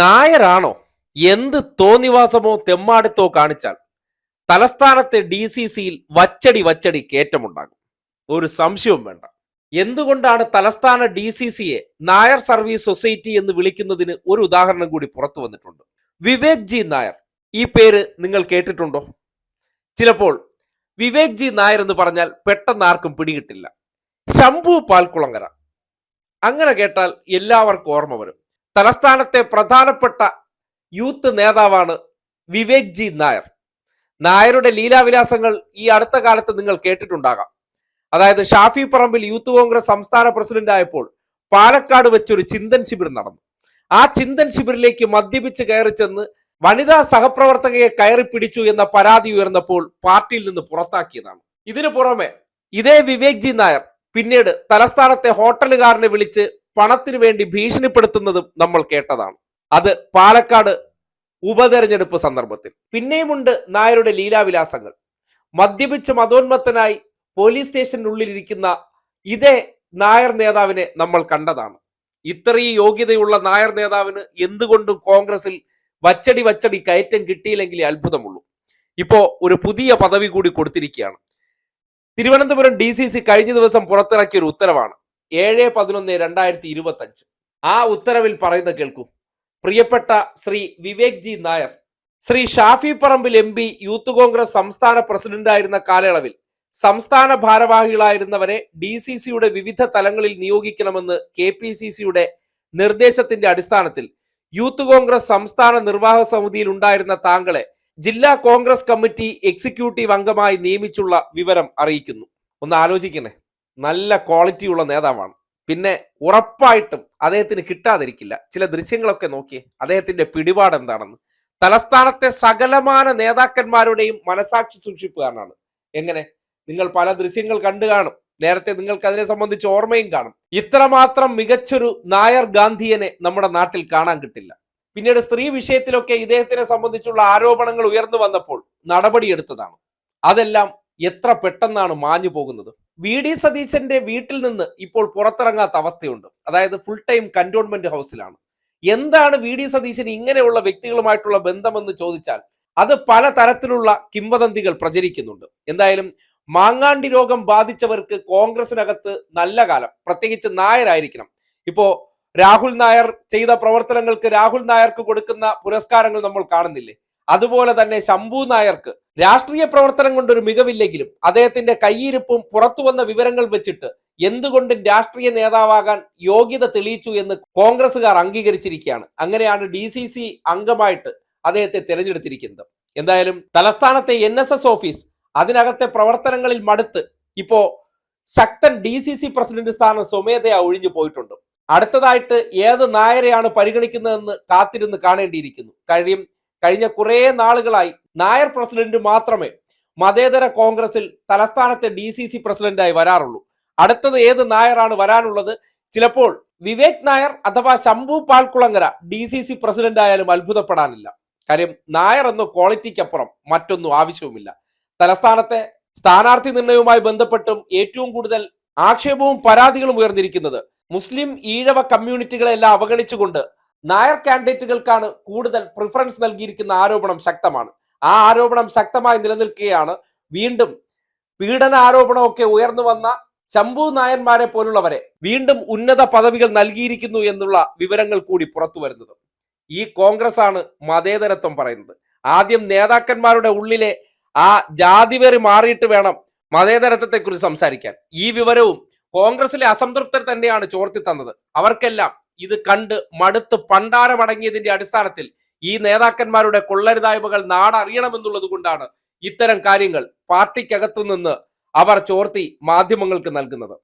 നായരാണോ? എന്ത് തോന്നിവാസമോ തെമ്മാടിത്തോ കാണിച്ചാൽ തലസ്ഥാനത്തെ ഡി സി സിയിൽ വച്ചടി വച്ചടി കയറ്റമുണ്ടാകും ഒരു സംശയവും വേണ്ട. എന്തുകൊണ്ടാണ് തലസ്ഥാന ഡി സി സിയെ നായർ സർവീസ് സൊസൈറ്റി എന്ന് വിളിക്കുന്നതിന് ഒരു ഉദാഹരണം കൂടി പുറത്തു വന്നിട്ടുണ്ട്? വിവേക് ജി നായർ. ഈ പേര് നിങ്ങൾ കേട്ടിട്ടുണ്ടോ? ചിലപ്പോൾ വിവേക് ജി നായർ എന്ന് പറഞ്ഞാൽ പെട്ടെന്ന് ആർക്കും പിടികിട്ടില്ല. ശംഭു പാൽക്കുളങ്ങര. അങ്ങനെ കേട്ടാൽ എല്ലാവർക്കും ഓർമ്മ വരും. തലസ്ഥാനത്തെ പ്രധാനപ്പെട്ട യൂത്ത് നേതാവാണ് വിവേക് ജി നായർ. നായരുടെ ലീലാവിലാസങ്ങൾ ഈ അടുത്ത കാലത്ത് നിങ്ങൾ കേട്ടിട്ടുണ്ടാകാം. അതായത് ഷാഫി പറമ്പിൽ യൂത്ത് കോൺഗ്രസ് സംസ്ഥാന പ്രസിഡന്റ് ആയപ്പോൾ പാലക്കാട് വെച്ചൊരു ചിന്തൻ ശിബിർ നടന്നു. ആ ചിന്തൻ ശിബിറിലേക്ക് മദ്യപിച്ച് കയറി ചെന്ന് വനിതാ സഹപ്രവർത്തകയെ കയറി പിടിച്ചു എന്ന പരാതി ഉയർന്നപ്പോൾ പാർട്ടിയിൽ നിന്ന് പുറത്താക്കിയതാണ്. ഇതിനു പുറമെ ഇതേ വിവേക് ജി നായർ പിന്നീട് തലസ്ഥാനത്തെ ഹോട്ടലുകാരനെ വിളിച്ച് പണത്തിനു വേണ്ടി ഭീഷണിപ്പെടുത്തുന്നതും നമ്മൾ കേട്ടതാണ്. അത് പാലക്കാട് ഉപതെരഞ്ഞെടുപ്പ് സന്ദർഭത്തിൽ. പിന്നെയുമുണ്ട് നായരുടെ ലീലാവിലാസങ്ങൾ. മദ്യപിച്ച് മതോന്മത്തനായി പോലീസ് സ്റ്റേഷനുള്ളിലിരിക്കുന്ന ഇതേ നായർ നേതാവിനെ നമ്മൾ കണ്ടതാണ്. ഇത്രയും യോഗ്യതയുള്ള നായർ നേതാവിന് എന്തുകൊണ്ടും കോൺഗ്രസിൽ വച്ചടി വച്ചടി കയറ്റം കിട്ടിയില്ലെങ്കിലേ അത്ഭുതമുള്ളൂ. ഇപ്പോ ഒരു പുതിയ പദവി കൂടി കൊടുത്തിരിക്കുകയാണ്. തിരുവനന്തപുരം ഡി കഴിഞ്ഞ ദിവസം പുറത്തിറക്കിയ ഒരു ഉത്തരവാണ്. ഏഴ് പതിനൊന്ന് രണ്ടായിരത്തി ഇരുപത്തഞ്ച്. ആ ഉത്തരവിൽ പറയുന്ന കേൾക്കൂ. പ്രിയപ്പെട്ട Shri Vivek G Nair Shri Shafi Parambil M P youth Congress സംസ്ഥാന പ്രസിഡന്റ് ആയിരുന്ന കാലയളവിൽ സംസ്ഥാന ഭാരവാഹികളായിരുന്നവരെ ഡി സി സിയുടെ വിവിധ തലങ്ങളിൽ നിയോഗിക്കണമെന്ന് കെ പി സി സിയുടെ നിർദ്ദേശത്തിന്റെ അടിസ്ഥാനത്തിൽ യൂത്ത് കോൺഗ്രസ് സംസ്ഥാന നിർവാഹക സമിതിയിൽ ഉണ്ടായിരുന്ന താങ്കളെ ജില്ലാ കോൺഗ്രസ് കമ്മിറ്റി എക്സിക്യൂട്ടീവ് അംഗമായി നിയമിച്ചുള്ള വിവരം അറിയിക്കുന്നു. ഒന്ന് ആലോചിക്കണേ. നല്ല ക്വാളിറ്റിയുള്ള നേതാവാണ്. പിന്നെ ഉറപ്പായിട്ടും അദ്ദേഹത്തിന് കിട്ടാതിരിക്കില്ല. ചില ദൃശ്യങ്ങളൊക്കെ നോക്കി അദ്ദേഹത്തിന്റെ പിടിപാട് എന്താണെന്ന്. തലസ്ഥാനത്തെ സകലമാന നേതാക്കന്മാരുടെയും മനസാക്ഷി സൂക്ഷിപ്പുകാരനാണ്. എങ്ങനെ? നിങ്ങൾ പല ദൃശ്യങ്ങൾ കണ്ടു കാണും. നേരത്തെ നിങ്ങൾക്ക് അതിനെ സംബന്ധിച്ച് ഓർമ്മയും കാണും. ഇത്രമാത്രം മികച്ചൊരു നായർ ഗാന്ധിയനെ നമ്മുടെ നാട്ടിൽ കാണാൻ കിട്ടില്ല. പിന്നീട് സ്ത്രീ വിഷയത്തിലൊക്കെ ഇദ്ദേഹത്തിനെ സംബന്ധിച്ചുള്ള ആരോപണങ്ങൾ ഉയർന്നു വന്നപ്പോൾ നടപടിയെടുത്തതാണ്. അതെല്ലാം എത്ര പെട്ടെന്നാണ് മാഞ്ഞു പോകുന്നത് വി ഡി സതീശന്റെ വീട്ടിൽ നിന്ന് ഇപ്പോൾ പുറത്തിറങ്ങാത്ത അവസ്ഥയുണ്ട്. അതായത് ഫുൾ ടൈം കന്റോൺമെന്റ് ഹൗസിലാണ് എന്താണ് വി ഡി സതീശന് ഇങ്ങനെയുള്ള വ്യക്തികളുമായിട്ടുള്ള ബന്ധമെന്ന് ചോദിച്ചാൽ അത് പല തരത്തിലുള്ള കിംവദന്തികൾ പ്രചരിക്കുന്നുണ്ട്. എന്തായാലും മാങ്ങാണ്ടി രോഗം ബാധിച്ചവർക്ക് കോൺഗ്രസിനകത്ത് നല്ല കാലം. പ്രത്യേകിച്ച് നായരായിരിക്കണം. ഇപ്പോ രാഹുൽ നായർ ചെയ്ത പ്രവർത്തനങ്ങൾക്ക് രാഹുൽ നായർക്ക് കൊടുക്കുന്ന പുരസ്കാരങ്ങൾ നമ്മൾ കാണുന്നില്ലേ? അതുപോലെ തന്നെ ശംഭു നായർക്ക് രാഷ്ട്രീയ പ്രവർത്തനം കൊണ്ടൊരു മികവില്ലെങ്കിലും അദ്ദേഹത്തിന്റെ കയ്യിരിപ്പും പുറത്തു വന്ന വിവരങ്ങൾ വെച്ചിട്ട് എന്തുകൊണ്ടും രാഷ്ട്രീയ നേതാവാകാൻ യോഗ്യത തെളിയിച്ചു എന്ന് കോൺഗ്രസുകാർ അംഗീകരിച്ചിരിക്കുകയാണ്. അങ്ങനെയാണ് ഡി സി സി അംഗമായിട്ട് അദ്ദേഹത്തെ തിരഞ്ഞെടുത്തിരിക്കുന്നത്. എന്തായാലും തലസ്ഥാനത്തെ എൻ എസ് എസ് ഓഫീസ് അതിനകത്തെ പ്രവർത്തനങ്ങളിൽ മടുത്ത് ഇപ്പോ Sakthan D C C president സ്ഥാനം സ്വമേധയാ ഒഴിഞ്ഞു പോയിട്ടുണ്ട്. അടുത്തതായിട്ട് ഏത് നായരെയാണ് പരിഗണിക്കുന്നതെന്ന് കാത്തിരുന്ന് കാണേണ്ടിയിരിക്കുന്നു. കഴിയും കഴിഞ്ഞ കുറേ നാളുകളായി നായർ പ്രസിഡന്റ് മാത്രമേ മതേതര കോൺഗ്രസിൽ തലസ്ഥാനത്തെ ഡി സി സി പ്രസിഡന്റായി വരാറുള്ളൂ. അടുത്തത് ഏത് നായറാണ് വരാനുള്ളത്? ചിലപ്പോൾ വിവേക് നായർ അഥവാ Shambhu Palkulangara D C C president ആയാലും അത്ഭുതപ്പെടാനില്ല. കാര്യം നായർ എന്ന ക്വാളിറ്റിക്കപ്പുറം മറ്റൊന്നും ആവശ്യവുമില്ല. തലസ്ഥാനത്തെ സ്ഥാനാർത്ഥി നിർണയവുമായി ബന്ധപ്പെട്ടും ഏറ്റവും കൂടുതൽ ആക്ഷേപവും പരാതികളും ഉയർന്നിരിക്കുന്നത് മുസ്ലിം ഈഴവ കമ്മ്യൂണിറ്റികളെല്ലാം അവഗണിച്ചുകൊണ്ട് നായർ കാൻഡിഡേറ്റുകൾക്കാണ് കൂടുതൽ പ്രിഫറൻസ് നൽകിയിരിക്കുന്ന ആരോപണം ശക്തമാണ്. ആ ആരോപണം ശക്തമായി നിലനിൽക്കുകയാണ്. വീണ്ടും പീഡന ആരോപണമൊക്കെ ഉയർന്നു വന്ന ശംഭു നായന്മാരെ പോലുള്ളവരെ വീണ്ടും ഉന്നത പദവികൾ നൽകിയിരിക്കുന്നു എന്നുള്ള വിവരങ്ങൾ കൂടി പുറത്തു വരുന്നത്. ഈ കോൺഗ്രസ് ആണ് മതേതരത്വം പറയുന്നത്. ആദ്യം നേതാക്കന്മാരുടെ ഉള്ളിലെ ആ ജാതിവേറി മാറിയിട്ട് വേണം മതേതരത്വത്തെക്കുറിച്ച് സംസാരിക്കാൻ. ഈ വിവരവും കോൺഗ്രസിലെ അസംതൃപ്തർ തന്നെയാണ് ചോർത്തി തന്നത്. അവർക്കെല്ലാം ഇത് കണ്ട് മടുത്ത് പണ്ടാരമടങ്ങിയതിന്റെ അടിസ്ഥാനത്തിൽ ഈ നേതാക്കന്മാരുടെ കൊള്ളരുതായ്മകൾ നാടറിയണമെന്നുള്ളത് കൊണ്ടാണ് ഇത്തരം കാര്യങ്ങൾ പാർട്ടിക്കകത്തു നിന്ന് അവർ ചോർത്തി മാധ്യമങ്ങൾക്ക് നൽകുന്നത്.